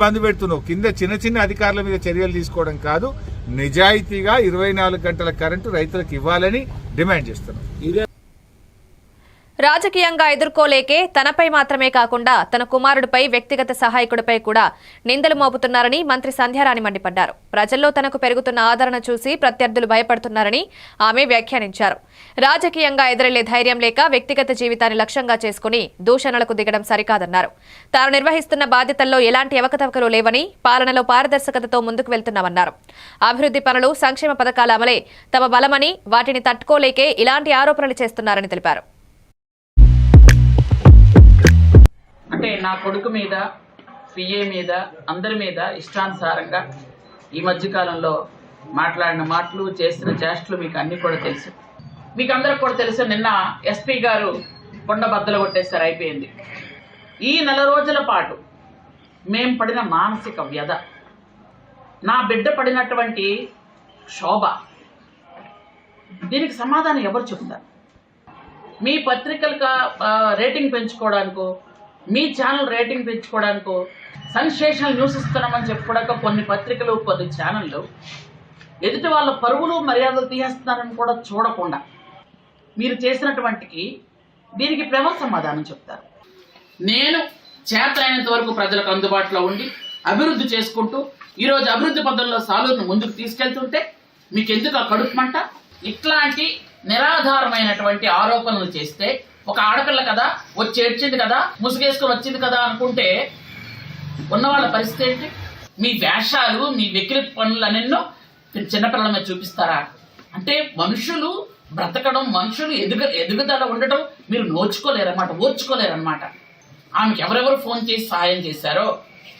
ఇబ్బంది పెడుతున్నావు. కింద చిన్న చిన్న అధికారుల మీద చర్యలు తీసుకోవడం కాదు నిజాయితీగా ఇరవై నాలుగు గంటల కరెంటు రైతులకు ఇవ్వాలని డిమాండ్ చేస్తున్నాం. రాజకీయంగా ఎదుర్కోలేకే తనపై మాత్రమే కాకుండా తన కుమారుడిపై వ్యక్తిగత సహాయకుడిపై కూడా నిందలు మోపుతున్నారని మంత్రి సంధ్యారాణి మండిపడ్డారు. ప్రజల్లో తనకు పెరుగుతున్న ఆదరణ చూసి ప్రత్యర్థులు భయపడుతున్నారని ఆమె వ్యాఖ్యానించారు. రాజకీయంగా ఎదురెళ్ళే ధైర్యం లేక వ్యక్తిగత జీవితాన్ని లక్ష్యంగా చేసుకుని దూషణలకు దిగడం సరికాదన్నారు. తాను నిర్వహిస్తున్న బాధ్యతల్లో ఎలాంటి అవకతవకలు లేవని పాలనలో పారదర్శకతతో ముందుకు వెళ్తున్నామన్నారు. అభివృద్ధి పనులు సంక్షేమ పథకాల అమలే తమ బలమని వాటిని తట్టుకోలేకే ఇలాంటి ఆరోపణలు చేస్తున్నారని తెలిపారు. అంటే నా కొడుకు మీద పిఏ మీద అందరి మీద ఇష్టానుసారంగా ఈ మధ్యకాలంలో మాట్లాడిన మాటలు చేసిన చేష్టలు మీకు అన్ని కూడా తెలుసు. మీకు అందరికి కూడా తెలుసు నిన్న ఎస్పీ గారు కొండ బద్దలు కొట్టేస్తారు అయిపోయింది. ఈ నెల రోజుల పాటు మేం పడిన మానసిక వ్యధ. నా బిడ్డ పడినటువంటి శోభ దీనికి సమాధానం ఎవరు చెప్తారు మీ పత్రికలకు రేటింగ్ పెంచుకోవడానికో మీ ఛానల్ రేటింగ్ తెచ్చుకోవడానికి సెన్సేషనల్ న్యూస్ ఇస్తున్నామని చెప్పుకోవడానికి కొన్ని పత్రికలు కొన్ని ఛానళ్ళు ఎదుటి వాళ్ళ పరువులు మర్యాదలు తీసేస్తున్నారని కూడా చూడకుండా మీరు చేసినటువంటికి దీనికి ప్రేమ సమాధానం చెప్తారు. నేను చేతలైనంత వరకు ప్రజలకు అందుబాటులో ఉండి అభివృద్ధి చేసుకుంటూ ఈరోజు అభివృద్ధి పద్ధతిలో సాలూరును ముందుకు తీసుకెళ్తుంటే మీకు ఎందుకు ఆ కడుపు మంట? ఇట్లాంటి నిరాధారమైనటువంటి ఆరోపణలు చేస్తే ఒక ఆడపిల్ల కదా వచ్చి ఏడ్చింది కదా ముసుగేసుకొని వచ్చింది కదా అనుకుంటే ఉన్న వాళ్ళ పరిస్థితి ఏంటి? మీ వేషాలు మీ వెకిలి పనులనెన్నో మీరు చిన్నపిల్లల మీద చూపిస్తారా? అంటే మనుషులు బ్రతకడం మనుషులు ఎదుగ ఎదుగుదల ఉండటం మీరు నోచుకోలేరన్నమాట ఓర్చుకోలేరన్నమాట. ఆమెకి ఎవరెవరు ఫోన్ చేసి సహాయం చేశారో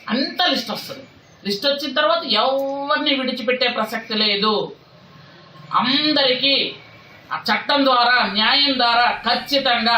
అంత లిస్ట్ వస్తుంది. లిస్ట్ వచ్చిన తర్వాత ఎవరిని విడిచిపెట్టే ప్రసక్తి లేదు. అందరికీ ఆ చట్టం ద్వారా న్యాయం ద్వారా ఖచ్చితంగా